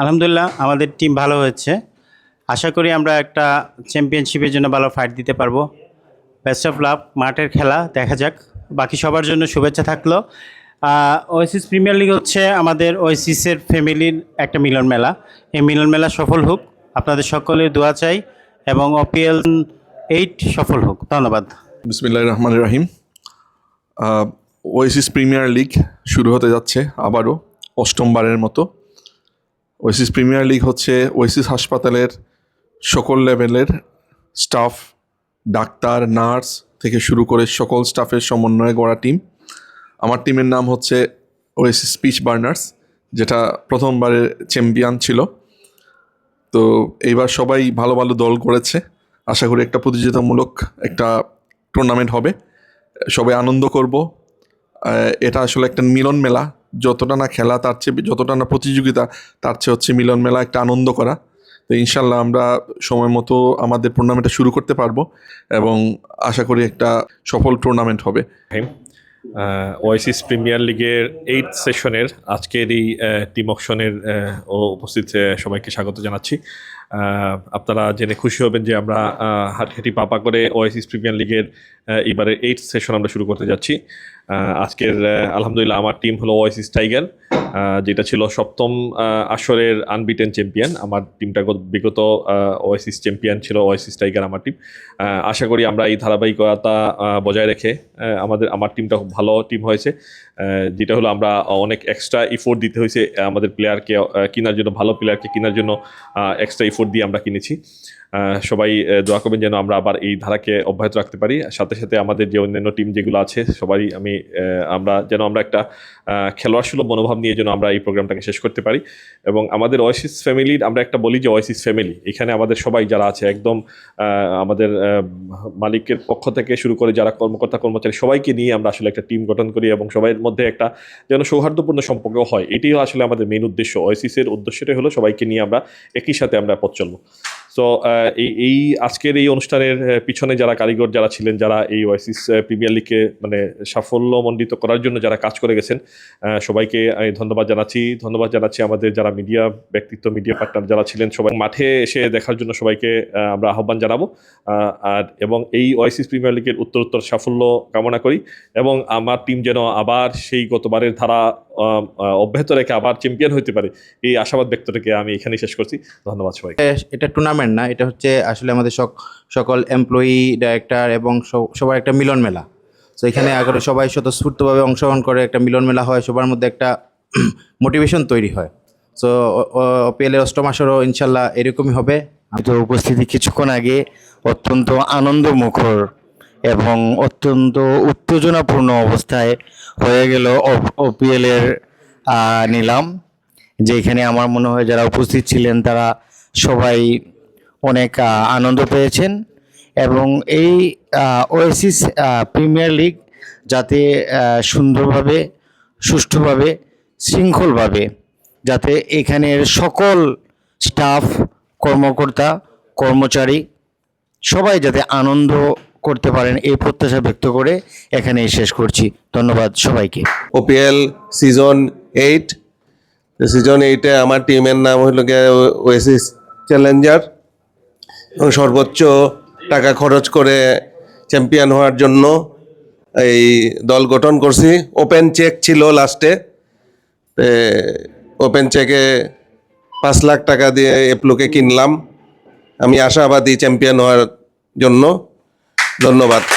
আলহামদুলিল্লাহ, আমাদের টিম ভালো হয়েছে। আশা করি আমরা একটা চ্যাম্পিয়নশিপের জন্য ভালো ফাইট দিতে পারব। বেস্ট অফ লাভ মাঠের খেলা, দেখা যাক। বাকি সবার জন্য শুভেচ্ছা থাকল। ওয়েসিস প্রিমিয়ার লিগ হচ্ছে আমাদের ওয়েসিসের ফ্যামিলির একটা মিলন মেলা। এই মিলন মেলা সফল হোক, আপনাদের সকলের দোয়া চাই এবং ওপিএল এইট সফল হোক। ধন্যবাদ। বিসমিল্লাহ রহমান রাহিম। ওয়েসিস প্রিমিয়ার লিগ শুরু হতে যাচ্ছে আবারও অষ্টমবারের মতো। ওয়েসিস প্রিমিয়ার লিগ হচ্ছে ওয়েসিস হাসপাতালের সকল লেভেলের স্টাফ, ডাক্তার, নার্স থেকে শুরু করে সকল স্টাফের সমন্বয়ে গড়া টিম। আমার টিমের নাম হচ্ছে ওয়েসিস স্পিচ বার্নার্স, যেটা প্রথমবারের চ্যাম্পিয়ন ছিল। তো এইবার সবাই ভালো ভালো দল করেছে। আশা করি একটা প্রতিযোগিতামূলক একটা টুর্নামেন্ট হবে। সবাই আনন্দ করব। এটা আসলে একটা মিলন মেলা যতটা না খেলা, তার চেয়ে যতটা না প্রতিযোগিতা, তার চেয়ে হচ্ছে মিলন মেলা একটা আনন্দ করা। তো ইনশাল্লাহ আমরা সময় মতো আমাদের টুর্নামেন্টটা শুরু করতে পারব এবং আশা করি একটা সফল টুর্নামেন্ট হবে। ওয়াইসিস প্রিমিয়ার লিগের এইট সেশনের আজকের এই টিম অকশনের ও উপস্থিত সবাইকে স্বাগত জানাচ্ছি। আপনারা জেনে খুশি হবেন যে আমরা হাটহাটি পাপা করে ওয়াইসিস প্রিমিয়ার লিগের এবারে এইট সেশন আমরা শুরু করতে যাচ্ছি। আজকের আলহামদুলিল্লাহ আমার টিম হলো ওয়াইসিস টাইগার যেটা ছিল সপ্তম আসরের আনবিটেন চ্যাম্পিয়ন আমার টিমটা বিগত ওয়াইসিস চ্যাম্পিয়ন ছিল ওয়াইসিস টাইগার, আমার টিম আশা করি আমরা এই ধারাবাহিকতা বজায় রেখে আমাদের, আমার টিমটা খুব ভালো টিম হয়েছে যেটা হলো আমরা অনেক এক্সট্রা ইফোর্ট দিতে হয়েছে আমাদের প্লেয়ারকে কেনার জন্য, ভালো প্লেয়ারকে কেনার জন্য এক্সট্রা ইফোর্ট দিয়ে আমরা কিনেছি। সবাই দোয়া করবেন যেন আমরা আবার এই ধারাকে অব্যাহত রাখতে পারি। সাথে সাথে আমাদের যে অন্যান্য টিম যেগুলো আছে সবাই আমি আমরা যেন আমরা একটা খেলোয়াড় সুলভ মনোভাব নিয়ে যেন আমরা এই প্রোগ্রামটাকে শেষ করতে পারি। এবং আমাদের ওয়েসিস ফ্যামিলির আমরা একটা বলি যে ওয়েসিস ফ্যামিলি এখানে আমাদের সবাই যারা আছে, একদম আমাদের মালিকের পক্ষ থেকে শুরু করে যারা কর্মকর্তা, কর্মচারী, সবাইকে নিয়ে আমরা আসলে একটা টিম গঠন করি এবং সবাইয়ের মধ্যে একটা যেন সৌহার্দ্যপূর্ণ সম্পর্ক হয়। এটিও আসলে আমাদের মেন উদ্দেশ্য। ওয়াইসিসের উদ্দেশ্যটাই হলো সবাইকে নিয়ে আমরা একই সাথে আমরা পথ চলবো। সো এই এই আজকের এই অনুষ্ঠানের পিছনে যারা কারিগর যারা ছিলেন, যারা এই ওয়াইসিস প্রিমিয়ার লিগকে মানে সাফল্যমণ্ডিত করার জন্য যারা কাজ করে গেছেন সবাইকে আমি ধন্যবাদ জানাচ্ছি। ধন্যবাদ জানাচ্ছি আমাদের যারা মিডিয়া ব্যক্তিত্ব মিডিয়া পার্টনার যারা ছিলেন, সবাই মাঠে এসে দেখার জন্য সবাইকে আমরা আহ্বান জানাব। আর, এবং এই ওয়াইসিস প্রিমিয়ার লিগের উত্তরোত্তর সাফল্য কামনা করি, এবং আমার টিম যেন আবার সেই গতবারের ধারা অব্যাহত রেখে আবার চ্যাম্পিয়ন হতে পারে। এই আশাবাদ ব্যক্ত রেখে আমি এখানেই শেষ করছি। ধন্যবাদ সবাই এটা টুর্নামেন্ট না এটা হচ্ছে আসলে আমাদের সক- সকল এমপ্লয়ি ডাইরেক্টর এবং সবার একটা মিলন মেলা তো এখানে আগে সবাই স্বতঃস্ফূর্তভাবে অংশগ্রহণ করে একটা মিলন মেলা হয় সবার মধ্যে একটা মোটিভেশন তৈরি হয়। সো ওপিএল এর অষ্টম আসরও ইনশাল্লাহ এরকমই হবে। আমি তো উপস্থিতি কিছুক্ষণ আগে অত্যন্ত আনন্দমুখর এবং অত্যন্ত উত্তেজনাপূর্ণ অবস্থায় হয়ে গেল ওপিএল এর নিলাম, যেখানে আমার মনে হয় যারা উপস্থিত ছিলেন তারা সবাই অনেক আনন্দ পেয়েছেন এবং এই ওয়েসিস প্রিমিয়ার লিগ যাতে সুন্দরভাবে, সুষ্ঠুভাবে, শৃঙ্খলভাবে যাতে এখানের সকল স্টাফ, কর্মকর্তা, কর্মচারী সবাই যাতে আনন্দ করতে পারেন এই প্রত্যাশা ব্যক্ত করে এখানেই শেষ করছি। ধন্যবাদ সবাইকে। ওপিএল সিজন এইট সিজন এইটে আমার টিমের নাম হলো গিয়ে ওয়েসিস চ্যালেঞ্জার সর্বোচ্চ টাকা খরচ করে চ্যাম্পিয়ন হওয়ার জন্য এই দল গঠন করছি। ওপেন চেক ছিল লাস্টে ওপেন চেকে পাঁচ লাখ টাকা দিয়ে এপ্লোকে কিনলাম। আমি আশাবাদী চ্যাম্পিয়ন হওয়ার জন্য। ধন্যবাদ।